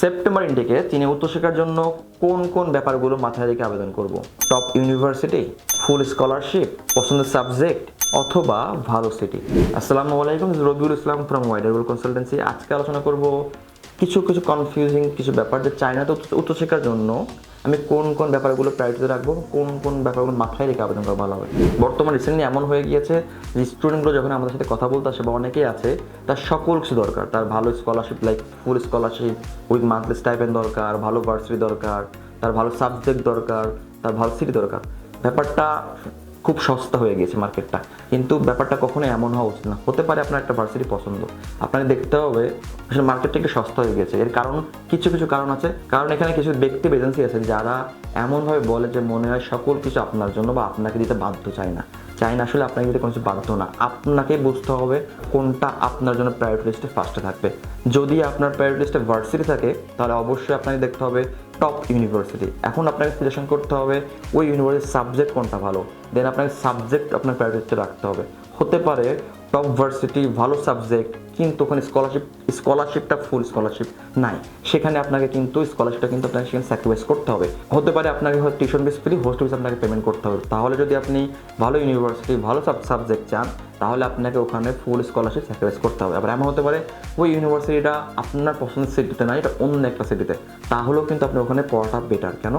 September ইন্টেকে তিনি উচ্চশিক্ষার জন্য কোন কোন ব্যাপারগুলো মাথায় রেখে আবেদন করব? টপ ইউনিভার্সিটি, ফুল স্কলারশিপ, পছন্দের সাবজেক্ট অথবা ভালো সিটি। আসসালামু আলাইকুম রবিউল ইসলাম ফ্রম ওয়াইডারবুল কনসালটেন্সি আজকে আলোচনা করব কিছু কিছু কনফিউজিং কিছু ব্যাপার যে চায়নাতে উচ্চ- উচ্চশিক্ষার জন্য আমি কোন কোন ব্যাপারগুলো প্রায়োরিটিতে রাখব, কোন কোন ব্যাপারগুলো মাথায় রেখে আবেদন করা ভালো হবে। বর্তমান রিসেন্টলি এমন হয়ে গিয়েছে যে স্টুডেন্টগুলো যখন আমাদের সাথে কথা বলতে আসে বা অনেকেই আছে, তার সকল কিছু দরকার। তার ভালো scholarship like full scholarship with monthly stipend দরকার, ভালো ভার্সিটি দরকার, তার ভালো সাবজেক্ট দরকার, তার ভালো সিটি দরকার। ব্যাপারটা খুব সস্তা হয়ে গেছে মার্কেটটা। কিন্তু ব্যাপারটা কখনো এমন হওয়া উচিত না। হতে পারে আপনার একটা ভার্সিটি পছন্দ। আপনাকে দেখতে হবে, আসলে মার্কেটটা একটু সস্তা হয়ে গেছে। এর কারণ, কিছু কিছু কারণ আছে। কারণ এখানে কিছু ব্যক্তি এজেন্সি আছে যারা এমনভাবে বলে যে মনে হয় সকল কিছু আপনার জন্য বা আপনাকে দিতে বাধ্য চায় না। চাই না, আসলে আপনাকে দিতে কোনো কিছু বাধ্য না। আপনাকে বুঝতে হবে কোনটা আপনার জন্য প্রায়োরিটি লিস্টে ফার্স্টে থাকবে। যদি আপনার প্রায়োরিটি লিস্টে ভার্সিটি থাকে, তাহলে অবশ্যই আপনাকে দেখতে হবে টপ ইউনিভার্সিটি এখন আপনাকে সিলেকশন করতে হবে ওই ইউনিভার্সিটির সাবজেক্ট কোনটা ভালো। দেন আপনাকে সাবজেক্ট আপনার প্রায়োরিটিতে রাখতে হবে। হতে পারে টপ ভার্সিটি ভালো সাবজেক্ট কিন্তু ওখানে স্কলারশিপ স্কলারশিপটা ফুল স্কলারশিপ নাই। সেখানে আপনাকে কিন্তু স্কলারশিপটা কিন্তু আপনাকে সেখানে স্যাক্রিফাইস করতে হবে। হতে পারে আপনাকে হয় tuition fees free host fees আপনাকে পেমেন্ট করতে হবে। তাহলে যদি আপনি ভালো ইউনিভার্সিটি ভালো সাব সাবজেক্ট চান, তাহলে আপনাকে ওখানে ফুল স্কলারশিপ স্যাক্রিফাইস করতে হবে। আবার এমন হতে পারে ওই ইউনিভার্সিটিটা আপনার পছন্দের সিটিতে না, এটা অন্য একটা সিটিতে তাহলেও কিন্তু আপনি ওখানে পড়াটা বেটার কেন?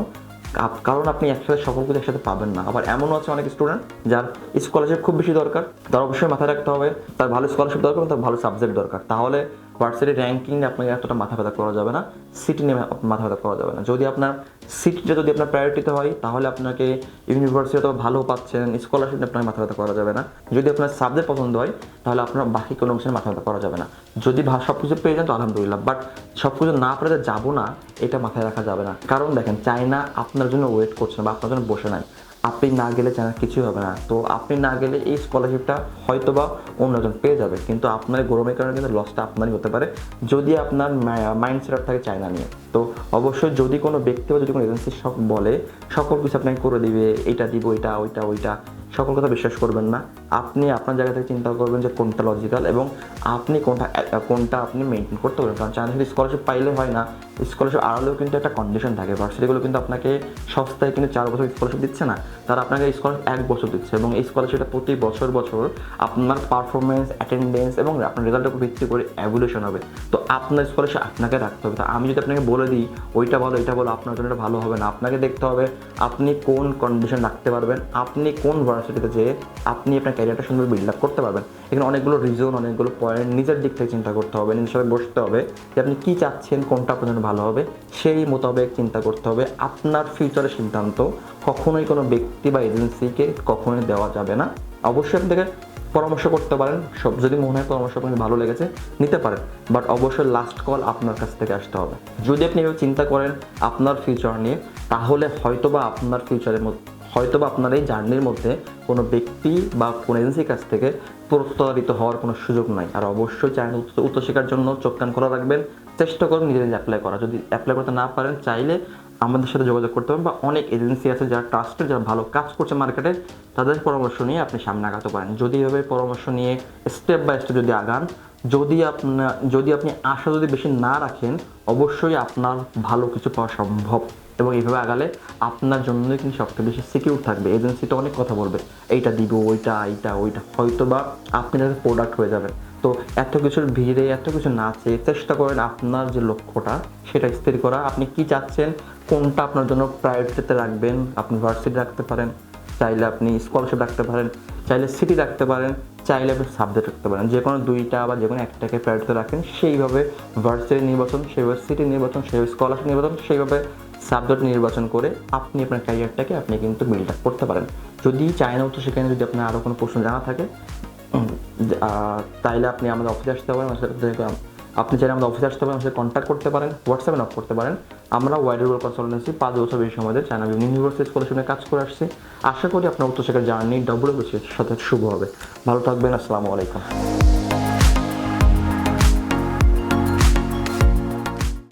কারণ আপনি একসাথে সকল কিছু একসাথে পাবেন না। আবার এমনও আছে অনেক স্টুডেন্ট যার স্কলারশিপ খুব বেশি দরকার। তার অবশ্যই মাথায় রাখতে হবে, তার ভালো স্কলারশিপ দরকার তার ভালো সাবজেক্ট দরকার। তাহলে ভার্সিটি র্যাঙ্কিং নিয়ে আপনাকে এতটা মাথা ব্যথা করা যাবে না সিটি নিয়ে মাথা ব্যথা করা যাবে না। যদি আপনার সিটিটা যদি আপনার প্রায়োরিটিতে হয়, তাহলে আপনাকে ইউনিভার্সিটি অথবা ভালো পাচ্ছেন স্কলারশিপ নিয়ে আপনাকে মাথা ব্যথা করা যাবে না। যদি আপনার সাবজেক্ট পছন্দ হয়, তাহলে আপনার বাকি কোনো নিয়ে মাথা ব্যথা করা যাবে না। যদি সব কিছু পেয়ে যান, তো আলহামদুলিল্লাহ। বাট সব কিছু না পেলে যাব না, এটা মাথায় রাখা যাবে না। কারণ দেখেন, চায়না আপনার জন্য ওয়েট করছে না বা আপনার জন্য বসে নাই। আপনি না গেলে জানার কিছুই হবে না। তো আপনি না গেলে এই স্কলারশিপটা হয়তো বা অন্যজন পেয়ে যাবে। কিন্তু আপনার গরমের কারণে কিন্তু লসটা আপনারই হতে পারে। যদি আপনার মাইন্ডসেট থাকে চায়না নিয়ে। তো অবশ্যই যদি কোনো ব্যক্তি বা যদি কোনো এজেন্সি সব বলে, সকল কিছু আপনাকে করে দিবে, এটা দিব, এটা, ওইটা ওইটা, সকল কথা বিশ্বাস করবেন না। আপনি আপনার জায়গা থেকে চিন্তা করবেন যে কোনটা লজিক্যাল এবং আপনি কোনটা কোনটা আপনি মেনটেন করতে পারবেন। কারণ শুধু স্কলারশিপ পাইলে হয় না স্কলারশিপ আড়ালেও কিন্তু একটা কন্ডিশন থাকে। ভার্সিটিগুলো কিন্তু আপনাকে সস্তায় কিন্তু চার বছর স্কলারশিপ দিচ্ছে না, তারা আপনাকে স্কলারশিপ এক বছর দিচ্ছে এবং এই স্কলারশিপটা প্রতি বছর বছর আপনার পারফরমেন্স অ্যাটেন্ডেন্স এবং আপনার রেজাল্টের উপর ভিত্তি করে অ্যাভুলেশন হবে। তো আপনার স্কলারশিপ আপনাকে রাখতে হবে। তো আমি যদি আপনাকে বলে দিই, ওইটা বলো, এটা বলো, আপনার জন্য ভালো হবে না। আপনাকে দেখতে হবে আপনি কোন কন্ডিশন রাখতে পারবেন, আপনি কোন ভার্সিটিতে যেয়ে আপনি আপনার ক্যারিয়ারটা সুন্দর বিল্ড আপ করতে পারবেন। এখানে অনেকগুলো রিজন অনেকগুলো পয়েন্ট নিজের দিক থেকে চিন্তা করতে হবে, নিজের সাথে বসতে হবে যে আপনি কী চাচ্ছেন, কোনটা আপনার জন্য ভালো হবে, সেই মোতাবেক চিন্তা করতে হবে। আপনার ফিউচারের সিদ্ধান্ত কখনোই কোনো ব্যক্তি বা এজেন্সিকে কখনোই দেওয়া যাবে না। অবশ্যই আপনি থেকে পরামর্শ করতে পারেন, সব যদি মনে হয় পরামর্শ আপনাকে ভালো লেগেছে, নিতে পারেন। বাট অবশ্যই লাস্ট কল আপনার কাছ থেকে আসতে হবে। যদি আপনি এভাবে চিন্তা করেন আপনার ফিউচার নিয়ে, তাহলে হয়তোবা আপনার ফিউচারের মধ্যে হয়তোবা আপনার এই জার্নির মধ্যে কোনো ব্যক্তি বা কোনো এজেন্সির কাছ থেকে প্রতারিত হওয়ার কোনো সুযোগ নাই। আর অবশ্যই উচ্চ- উচ্চশিক্ষার জন্য চোখ কান খোলা রাখবেন। চেষ্টা করুন নিজে নিজে অ্যাপ্লাই করা। যদি অ্যাপ্লাই করতে না পারেন, চাইলে আমাদের সাথে যোগাযোগ করতে পারেন বা অনেক এজেন্সি আছে যারা ট্রাস্টেড যারা ভালো কাজ করছে মার্কেটে, তাদের পরামর্শ নিয়ে আপনি সামনে আগাতে পারেন। যদি এভাবে পরামর্শ নিয়ে স্টেপ বাই স্টেপ যদি আগান, যদি আপনার যদি আপনি আশা যদি বেশি না রাখেন, অবশ্যই আপনার ভালো কিছু পাওয়া সম্ভব। এবং এইভাবে আগালে আপনার জন্যই কিন্তু সবচেয়ে বেশি সিকিউর থাকবে। এজেন্সিটা অনেক কথা বলবে। এইটা দিব, ওইটা, এইটা, ওইটা। হয়তো বা আপনি তাদের প্রোডাক্ট হয়ে যাবেন তো এত কিছুর ভিড়ে, এত কিছু না চেয়ে চেষ্টা করেন আপনার যে লক্ষ্যটা, সেটা স্থির করা। আপনি কি চাচ্ছেন? কোনটা আপনার জন্য প্রায়োরিটিতে রাখবেন? আপনি ভার্সিটি রাখতে পারেন, চাইলে আপনি স্কলারশিপ রাখতে পারেন, চাইলে সিটি রাখতে পারেন, চাইলে আপনি সাবজেক্ট রাখতে পারেন। যে কোনো দুইটা বা যে কোনো একটাকে প্রায়োরিটিতে রাখেন, সেইভাবে ভার্সিটি নির্বাচন, সেইভাবে সিটি নির্বাচন, সেইভাবে স্কলারশিপ নির্বাচন, সেইভাবে সাবজেক্ট নির্বাচন করে আপনি আপনার ক্যারিয়ারটাকে আপনি কিন্তু বিল্ড আপ করতে পারেন। যদি চায়না উচ্চ সেখানে যদি আপনার আরও কোনো প্রশ্ন জানা থাকে তাইলে আপনি আমাদের অফিসে আসতে পারেন আপনি চাইলে আমাদের অফিসে আসতে পারেন, আমাদের কন্ট্যাক্ট করতে পারেন হোয়াটসঅ্যাপে নক করতে পারেন। আমরা ওয়াইড ওয়ার্ল্ড কনসালটেন্সি পাঁচ বছর বেশি আমাদের চায়না বিভিন্ন ইউনিভার্সিটি স্কলারশিপ কাজ করে আসছে। আশা করি আপনার উচ্চশিক্ষার জার্নি ডব্লিউ সাথে শুভ হবে। ভালো থাকবেন, আসসালামু আলাইকুম।